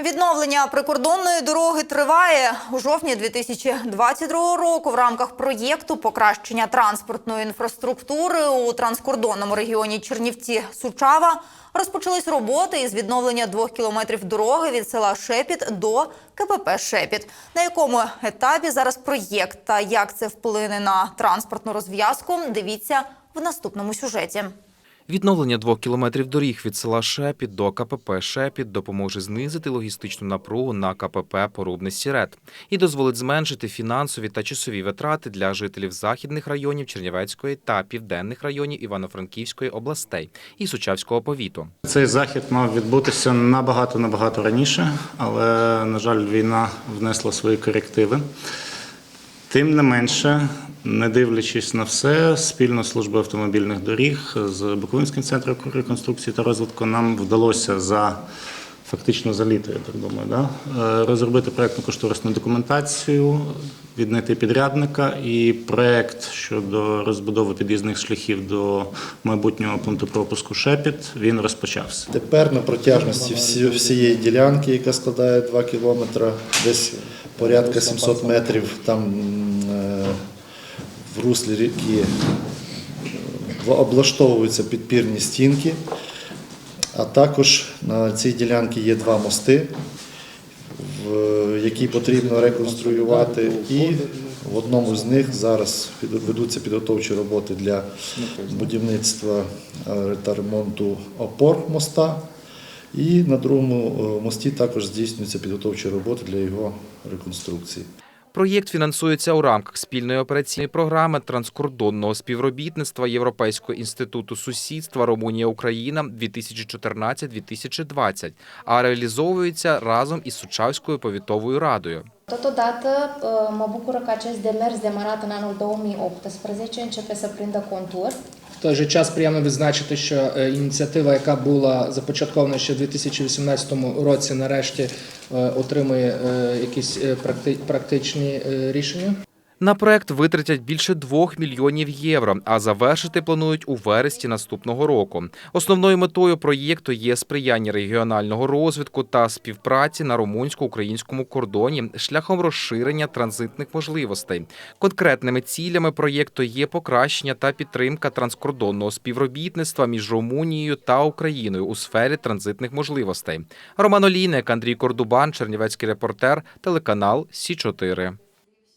Відновлення прикордонної дороги триває у жовтні 2022 року. В рамках проєкту покращення транспортної інфраструктури у транскордонному регіоні Чернівці Сучава розпочались роботи із відновлення двох кілометрів дороги від села Шепіт до КПП Шепіт. На якому етапі зараз проєкт та як це вплине на транспортну розв'язку? Дивіться в наступному сюжеті. Відновлення двох кілометрів доріг від села Шепіт до КПП Шепіт допоможе знизити логістичну напругу на КПП Порубне Сірет і дозволить зменшити фінансові та часові витрати для жителів західних районів Чернівецької та південних районів Івано-Франківської областей і Сучавського повіту. Цей захід мав відбутися набагато набагато раніше, але на жаль, війна внесла свої корективи. Тим не менше, не дивлячись на все, спільно з службою автомобільних доріг з Буковинським центром реконструкції та розвитку нам вдалося за фактично за літо, я так думаю, да? е, розробити проєктну кошторисну документацію, віднайти підрядника і проєкт щодо розбудови під'їзних шляхів до майбутнього пункту пропуску Шепіт він розпочався. Тепер на протяжності всі- всієї ділянки, яка складає 2 кілометри, десь порядка 700 метрів, там в руслі ріки е, облаштовуються підпірні стінки, а також на цій ділянці є два мости, які потрібно реконструювати, і в одному з них зараз ведуться підготовчі роботи для будівництва е, та ремонту опор моста. І на другому е, мості також здійснюються підготовчі роботи для його реконструкції. Проєкт фінансується у рамках спільної операційної програми транскордонного співробітництва Європейського інституту сусідства Румунія Україна 2014-2020, а реалізовується разом із Сучавською повітовою радою. Totodată, mă bucură că acest demers demarat în anul 2018 începe să prindă contur. В той же час приємно відзначити, що е, ініціатива, яка була започаткована ще в 2018 році, нарешті е, отримує е, якісь практичні рішення. На проект витратять більше 2 мільйонів євро, а завершити планують у вересні наступного року. Основною метою проєкту є сприяння регіонального розвитку та співпраці на румунсько-українському кордоні шляхом розширення транзитних можливостей. Конкретними цілями проєкту є покращення та підтримка транскордонного співробітництва між Румунією та Україною у сфері транзитних можливостей. Роман Олійник, Андрій Кордубан, Чернівецький репортер, телеканал Сі 4